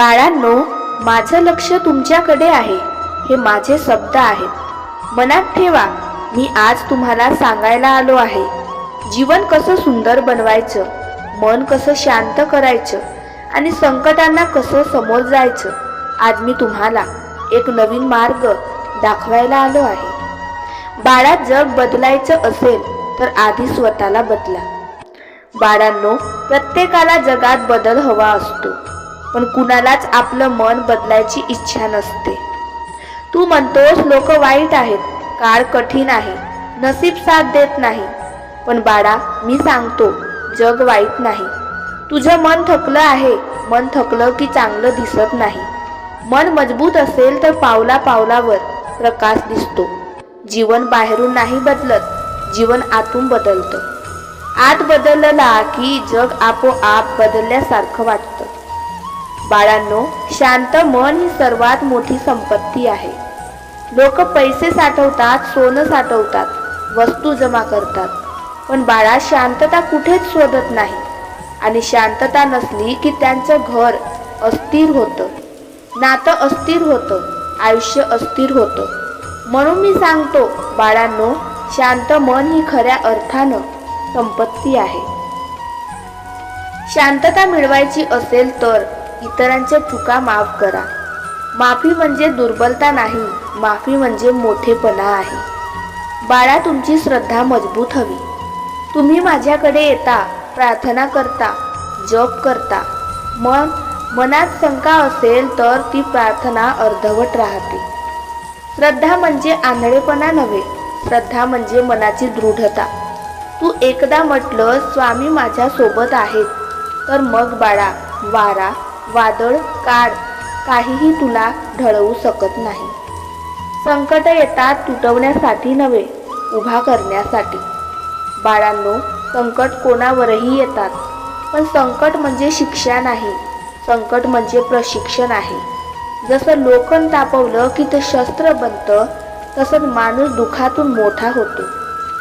बाळांनो माझं लक्ष तुमच्याकडे आहे. हे माझे शब्द आहेत. मनात ठेवा मी आज तुम्हाला सांगायला आलो आहे. जीवन कसं सुंदर बनवायचं मन कसं शांत करायचं आणि संकटांना कसं समोर जायचं आज मी तुम्हाला एक नवीन मार्ग दाखवायला आलो आहे. बाळा जग बदलायचं असेल तर आधी स्वतःला बदला. बाळांनो प्रत्येकाला जगात बदल हवा असतो. पण कुणालाच आपलं मन बदलायची इच्छा नसते. तू म्हणतोस लोक वाईट आहेत काळ कठीण आहे नसीब साथ देत नाही. पण बाळा मी सांगतो जग वाईट नाही. तुझं मन थकलं आहे मन थकलं की चांगलं दिसत नाही. मन मजबूत असेल तर पावला पावलावर प्रकाश दिसतो. जीवन बाहेरून नाही बदलत जीवन आतून बदलतं. आत बदलला की जग आपोआप बदलल्यासारखं वाटतं. बाळांनो शांत मन ही सर्वात मोठी संपत्ती आहे. लोक पैसे साठवतात सोनं साठवतात वस्तू जमा करतात. पण बाळा शांतता कुठेच शोधत नाही. आणि शांतता नसली की त्यांचं घर अस्थिर होतं. नातं अस्थिर होतं आयुष्य अस्थिर होतं. म्हणून मी सांगतो बाळांनो शांत मन ही खऱ्या अर्थानं संपत्ती आहे. शांतता मिळवायची असेल तर इतरांच्या चुका माफ करा. माफी म्हणजे दुर्बलता नाही माफी म्हणजे मोठेपणा आहे. बाळा तुमची श्रद्धा मजबूत हवी. तुम्ही माझ्याकडे येता प्रार्थना करता जप करता. मन मनात शंका असेल तर ती प्रार्थना अर्धवट राहते. श्रद्धा म्हणजे आंधळेपणा नव्हे श्रद्धा म्हणजे मनाची दृढता. तू एकदा म्हटलं स्वामी माझ्या सोबत आहेत. तर मग बाळा वारा वादळ काळ काहीही तुला ढळवू शकत नाही. संकट येतात तुटवण्यासाठी नव्हे उभा करण्यासाठी. बाळांनो संकट कोणावरही येतात. पण संकट म्हणजे शिक्षा नाही संकट म्हणजे प्रशिक्षण आहे. जसं लोखंड तापवलं की ते शस्त्र बनतं तसंच माणूस दुखातून मोठा होतो.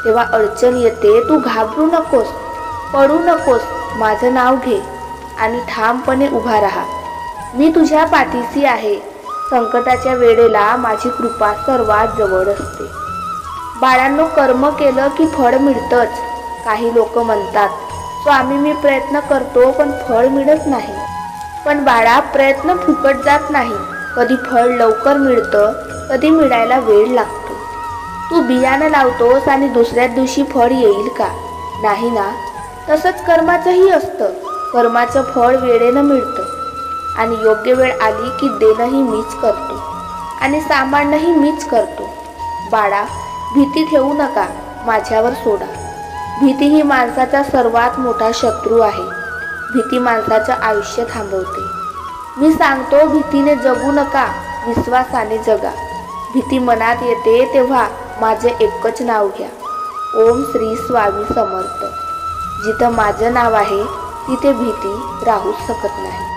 तेव्हा अडचण येते तू घाबरू नकोस पडू नकोस माझं नाव घे. आणि ठामपणे उभा राहा. मी तुझ्या पाठीशी आहे. संकटाच्या वेळेला माझी कृपा सर्वात जवळ असते. बाळांनो कर्म केलं की फळ मिळतंच. काही लोक म्हणतात स्वामी मी प्रयत्न करतो पण फळ मिळत नाही. पण बाळा प्रयत्न फुकट जात नाही. कधी फळ लवकर मिळतं कधी मिळायला वेळ लागतो. तू बियाणं लावतोस आणि दुसऱ्याच दिवशी फळ येईल का? नाही ना? तसंच कर्माचंही असतं. कर्माचं फळ वेळेनं मिळतं. आणि योग्य वेळ आली की देणंही मीच करतो. आणि सांभाळणंही मीच करतो. बाळा भीती ठेवू नका माझ्यावर सोडा. भीती ही माणसाचा सर्वात मोठा शत्रू आहे. भीती माणसाचं आयुष्य थांबवते. मी सांगतो भीतीने जगू नका विश्वासाने जगा. भीती मनात येते तेव्हा माझे एकच नाव घ्या. ओम श्री स्वामी समर्थ. जिथं माझं नाव आहे तिथे भीती राहूच शकत नाही.